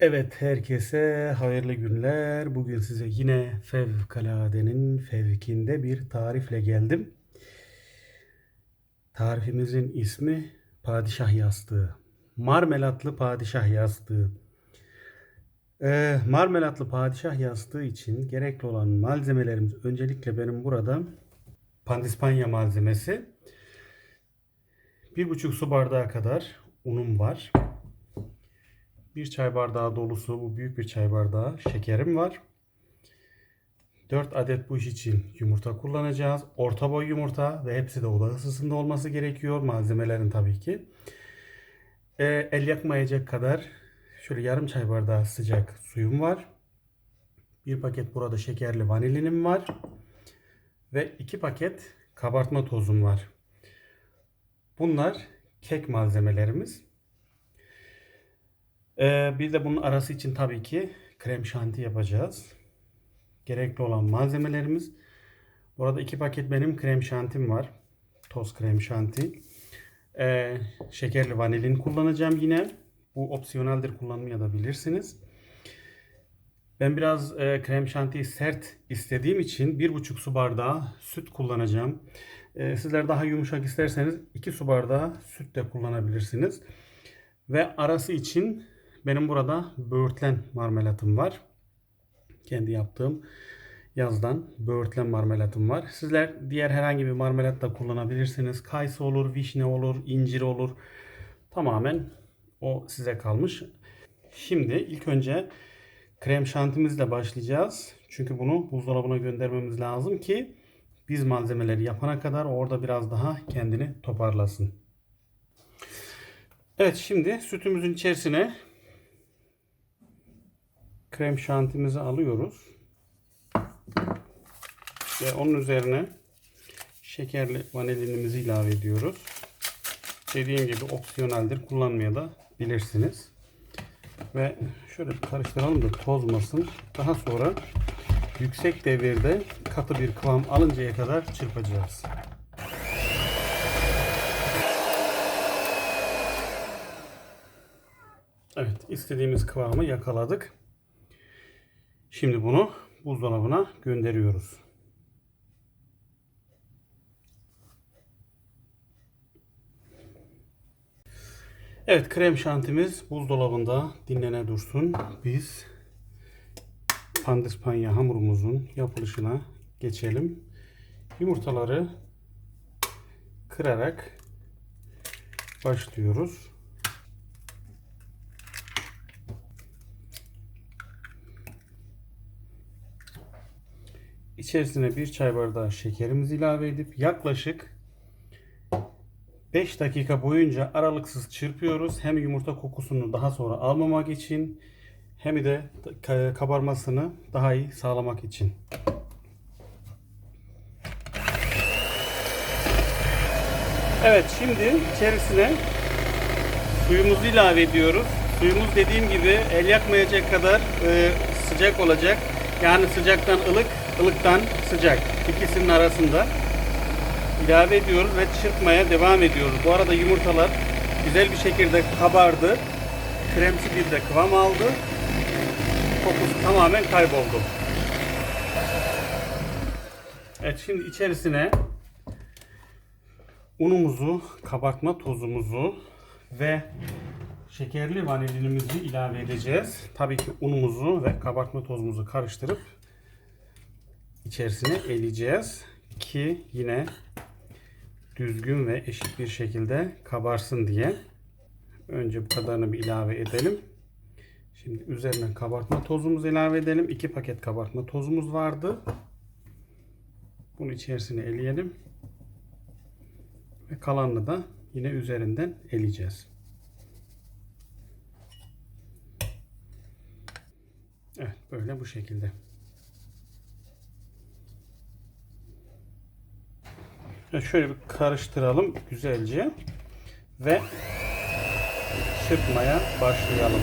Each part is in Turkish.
Evet, herkese hayırlı günler. Bugün size yine fevkaladenin fevkinde bir tarifle geldim. Tarifimizin ismi padişah yastığı. Marmelatlı padişah yastığı. Ee, marmelatlı padişah yastığı için gerekli olan malzemelerimiz öncelikle benim burada pandispanya malzemesi. Bir buçuk su bardağı kadar unum var. Bir çay bardağı dolusu bu büyük bir çay bardağı şekerim var. 4 adet bu iş için yumurta kullanacağız. Orta boy yumurta ve hepsi de oda ısısında olması gerekiyor. Malzemelerin tabii ki. Ee, el yakmayacak kadar şöyle yarım çay bardağı sıcak suyum var. Bir paket burada şekerli vanilinim var. Ve iki paket kabartma tozum var. Bunlar kek malzemelerimiz. Ee, bir de bunun arası için tabii ki krem şanti yapacağız. Gerekli olan malzemelerimiz. Burada iki paket benim krem şantim var. Toz krem şanti. Ee, şekerli vanilin kullanacağım yine. Bu opsiyoneldir kullanmaya da bilirsiniz. Ben biraz e, krem şantiyi sert istediğim için bir buçuk su bardağı süt kullanacağım. E, sizler daha yumuşak isterseniz 2 su bardağı süt de kullanabilirsiniz. Ve arası için benim burada böğürtlen marmelatım var. Kendi yaptığım yazdan böğürtlen marmelatım var. Sizler diğer herhangi bir marmelat da kullanabilirsiniz. Kayısı olur, vişne olur, incir olur. Tamamen o size kalmış. Şimdi ilk önce krem şantimizle başlayacağız. Çünkü bunu buzdolabına göndermemiz lazım ki biz malzemeleri yapana kadar orada biraz daha kendini toparlasın. Evet şimdi sütümüzün içerisine krem şantimizi alıyoruz. Ve onun üzerine şekerli vanilinimizi ilave ediyoruz. Dediğim gibi opsiyoneldir. Kullanmaya da bilirsiniz. Ve şöyle karıştıralım da tozmasın. Daha sonra yüksek devirde katı bir kıvam alıncaya kadar çırpacağız. Evet, istediğimiz kıvamı yakaladık. Şimdi bunu buzdolabına gönderiyoruz. Evet krem şantimiz buzdolabında dinlene dursun. Biz pandispanya hamurumuzun yapılışına geçelim. Yumurtaları kırarak başlıyoruz. İçerisine bir çay bardağı şekerimizi ilave edip yaklaşık 5 dakika boyunca aralıksız çırpıyoruz. Hem yumurta kokusunu daha sonra almamak için hem de kabarmasını daha iyi sağlamak için. Evet şimdi içerisine suyumuzu ilave ediyoruz. Suyumuz dediğim gibi el yakmayacak kadar e, sıcak olacak. Yani sıcaktan ılık, ılıktan sıcak. İkisinin arasında ilave ediyoruz ve çırpmaya devam ediyoruz. Bu arada yumurtalar güzel bir şekilde kabardı. Kremsi bir de kıvam aldı. Kokusu tamamen kayboldu. Evet şimdi içerisine unumuzu, kabartma tozumuzu ve şekerli vanilinimizi ilave edeceğiz. Tabii ki unumuzu ve kabartma tozumuzu karıştırıp içerisine eleyeceğiz ki yine düzgün ve eşit bir şekilde kabarsın diye. Önce bu kadarını bir ilave edelim. Şimdi üzerine kabartma tozumuzu ilave edelim. 2 paket kabartma tozumuz vardı. Bunu içerisine eleyelim. Ve kalanını da yine üzerinden eleyeceğiz. Evet böyle bu şekilde. Şöyle bir karıştıralım güzelce ve çırpmaya başlayalım.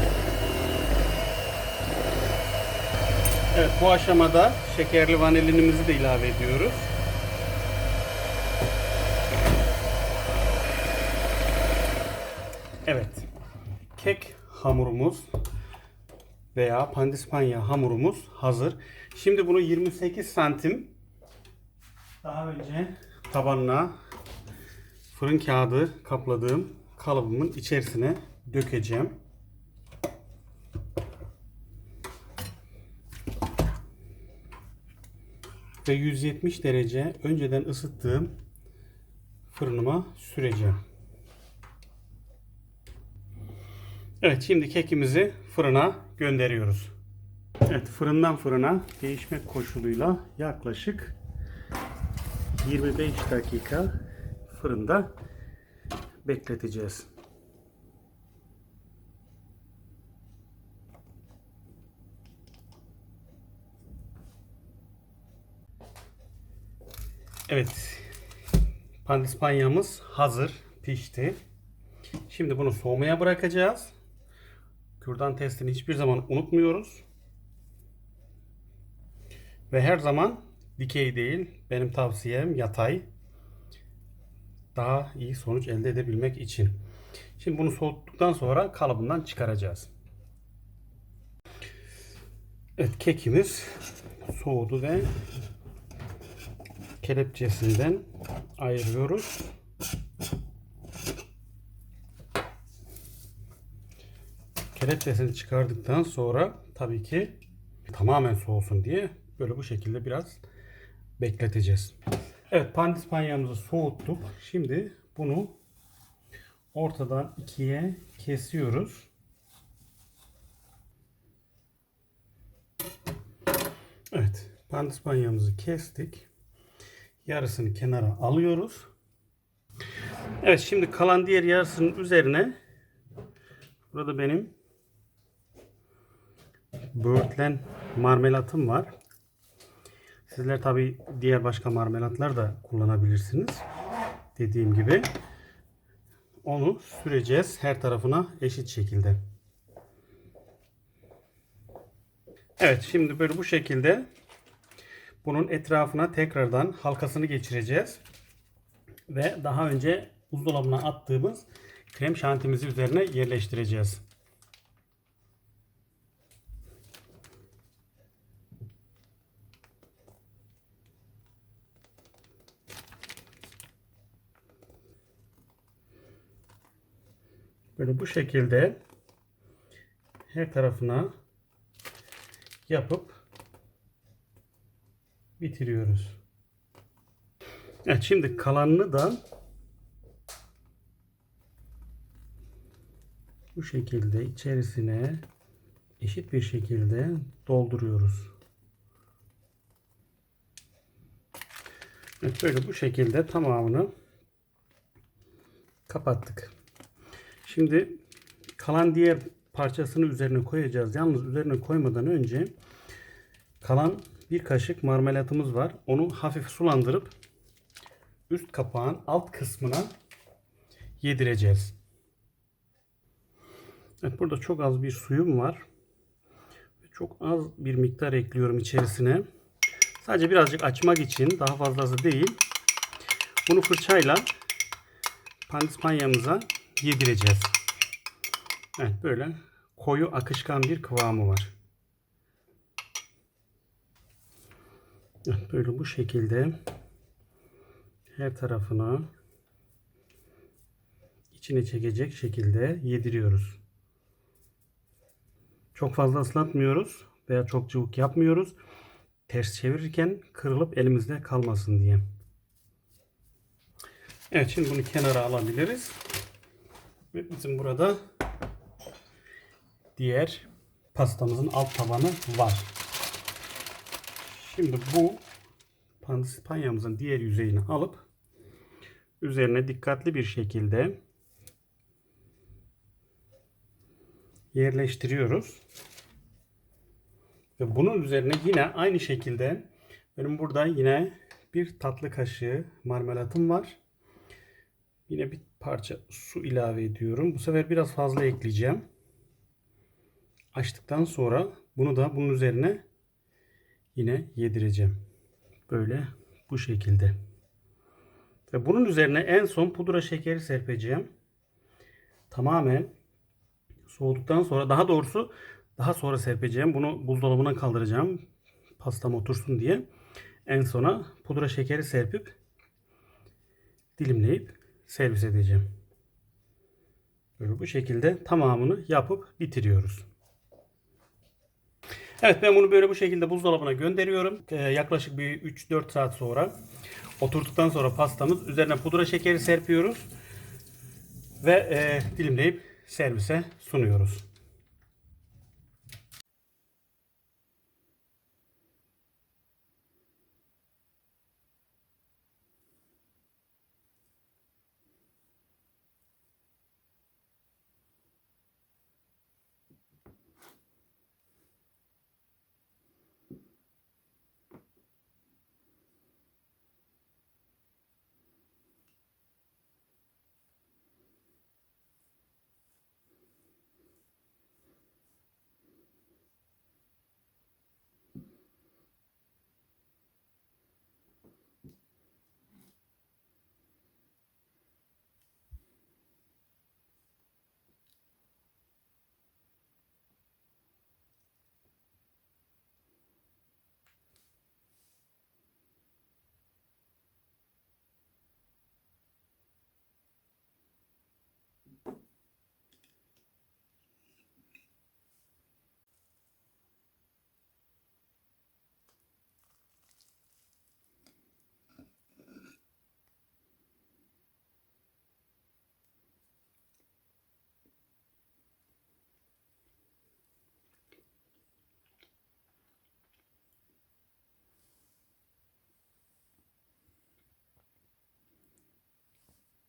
Evet bu aşamada şekerli vanilinimizi de ilave ediyoruz. Evet. Kek hamurumuz veya pandispanya hamurumuz hazır. Şimdi bunu 28 santim daha önce tabanına fırın kağıdı kapladığım kalıbımın içerisine dökeceğim. Ve 170 derece önceden ısıttığım fırınıma süreceğim. Evet şimdi kekimizi fırına gönderiyoruz. Evet fırından fırına değişmek koşuluyla yaklaşık 25 dakika fırında bekleteceğiz. Evet. Pandispanyamız hazır, pişti. Şimdi bunu soğumaya bırakacağız. Kürdan testini hiçbir zaman unutmuyoruz. Ve her zaman dikey değil, benim tavsiyem yatay. Daha iyi sonuç elde edebilmek için. Şimdi bunu soğuttuktan sonra kalıbından çıkaracağız. Evet kekimiz soğudu ve kelepçesinden ayırıyoruz. Kelepçesini çıkardıktan sonra tabii ki tamamen soğusun diye böyle bu şekilde biraz bekleteceğiz. Evet pandispanyamızı soğuttuk. Şimdi bunu ortadan ikiye kesiyoruz. Evet pandispanyamızı kestik. Yarısını kenara alıyoruz. Evet şimdi kalan diğer yarısının üzerine burada benim böğürtlen marmelatım var. Sizler tabi diğer başka marmelatlar da kullanabilirsiniz. Dediğim gibi onu süreceğiz her tarafına eşit şekilde. Evet şimdi böyle bu şekilde bunun etrafına tekrardan halkasını geçireceğiz. Ve daha önce buzdolabına attığımız krem şantimizi üzerine yerleştireceğiz. Böyle bu şekilde her tarafına yapıp bitiriyoruz. Evet şimdi kalanını da bu şekilde içerisine eşit bir şekilde dolduruyoruz. Evet böyle bu şekilde tamamını kapattık. Şimdi kalan diğer parçasını üzerine koyacağız. Yalnız üzerine koymadan önce kalan bir kaşık marmelatımız var. Onu hafif sulandırıp üst kapağın alt kısmına yedireceğiz. Evet burada çok az bir suyum var. Çok az bir miktar ekliyorum içerisine. Sadece birazcık açmak için daha fazlası değil. Bunu fırçayla pandispanyamıza yedireceğiz. Evet böyle koyu akışkan bir kıvamı var. Böyle bu şekilde her tarafına içine çekecek şekilde yediriyoruz. Çok fazla ıslatmıyoruz veya çok cıvık yapmıyoruz. Ters çevirirken kırılıp elimizde kalmasın diye. Evet şimdi bunu kenara alabiliriz. Ve bizim burada diğer pastamızın alt tabanı var. Şimdi bu pandispanyamızın diğer yüzeyini alıp üzerine dikkatli bir şekilde yerleştiriyoruz. Ve bunun üzerine yine aynı şekilde benim burada yine bir tatlı kaşığı marmelatım var. Yine bir parça su ilave ediyorum. Bu sefer biraz fazla ekleyeceğim. Açtıktan sonra bunu da bunun üzerine yine yedireceğim. Böyle bu şekilde. Ve bunun üzerine en son pudra şekeri serpeceğim. Tamamen soğuduktan sonra daha doğrusu Daha sonra serpeceğim. Bunu buzdolabına kaldıracağım. Pastam otursun diye. En sona pudra şekeri serpip dilimleyip servis edeceğim. Böyle bu şekilde tamamını yapıp bitiriyoruz. Evet ben bunu böyle bu şekilde buzdolabına gönderiyorum. Ee, yaklaşık bir 3-4 saat sonra oturduktan sonra pastamız üzerine pudra şekeri serpiyoruz ve e, dilimleyip servise sunuyoruz.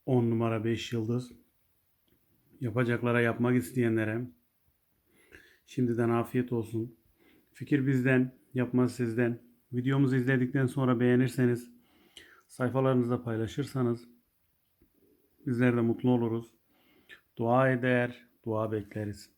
On numara 5 yıldız. Yapacaklara yapmak isteyenlere şimdiden afiyet olsun. Fikir bizden, yapmaz sizden. Videomuzu izledikten sonra beğenirseniz, sayfalarınızda paylaşırsanız bizler de mutlu oluruz. Dua eder, dua bekleriz.